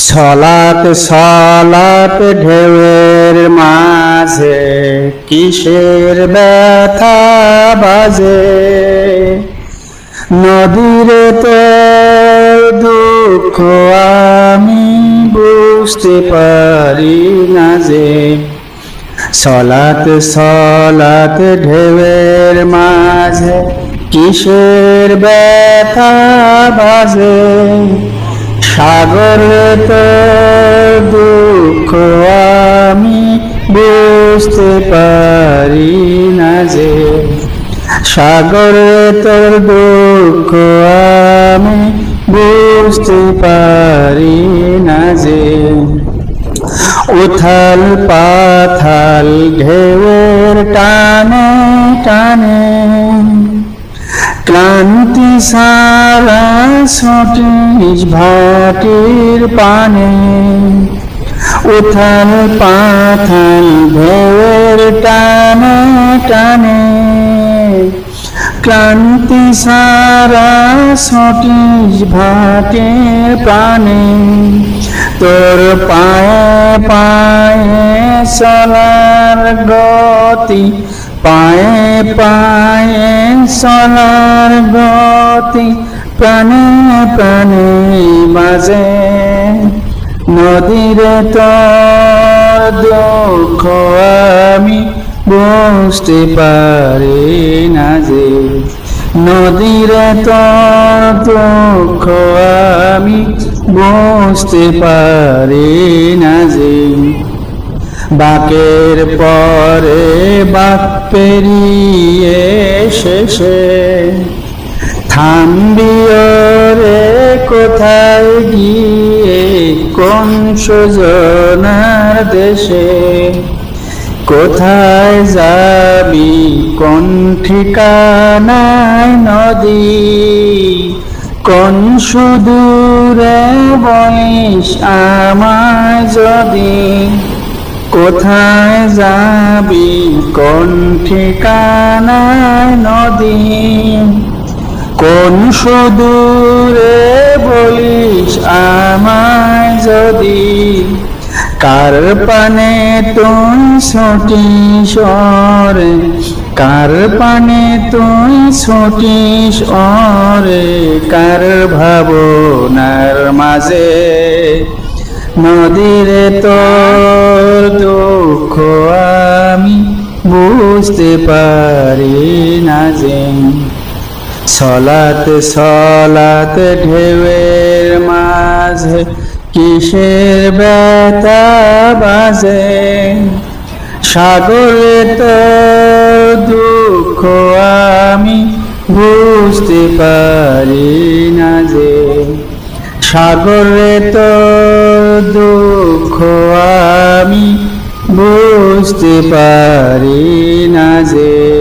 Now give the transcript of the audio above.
সলাত সলাত ঢেউয়ের মাঝে কিসের ব্যথা বাজে? নদীর তো দুঃখ আমি বুঝতে পারি না যে সলাত সলাত ঢেউয়ের মাঝে কিসের ব্যথা বাজে? সাগর তো দুঃখ আমি বুঝতে পারি না যে সাগর তোর দুঃখ আমি বুঝতে পারি না যে উথাল পাথাল ঢেউয়ের টানে টানে সারা সটিস ভাটির পানে উথাল পাথাল ঢেউয়ের টানে টানে। ক্লান্তি সারা সটিস ভাটির প্রাণে তোর পায়ে পায়ে চলার গতি, পায়ে পায়ে চলার গতি প্রাণে প্রাণে বাজে। নদীরে তোর দুঃখ আমি বুঝতে পারি না যে। নদীরে তোর দুঃখ আমি বুঝতে পারি না যে। বাকের পরে বাক পেরিয়ে শেষে থামবিও রে কোথায় গিয়ে কোন সুজনার দেশে? কোথায় যাবি, কোন ঠিকানায় নদী? কোন সুদূরে বলিস আমায় যদি? কোথায় যাবি? কোন ঠিকানায় নদী। কোন সুদূরে বলিস আমায় যদি? কার পানে তুই ছুটি সরে কার পানে তুই ছুটিস অরে? কার ভাবনার মাঝে নদীরে তোর দুঃখ আমি বুঝতে পারি না যে সলাত সলাত ঢেউয়ের মাঝে কিসের ব্যথা বাজে? সাগরে তো দুঃখ আমি বুঝতে পারি না যে সাগরে তো দুঃখ আমি বুঝতে পারি না যে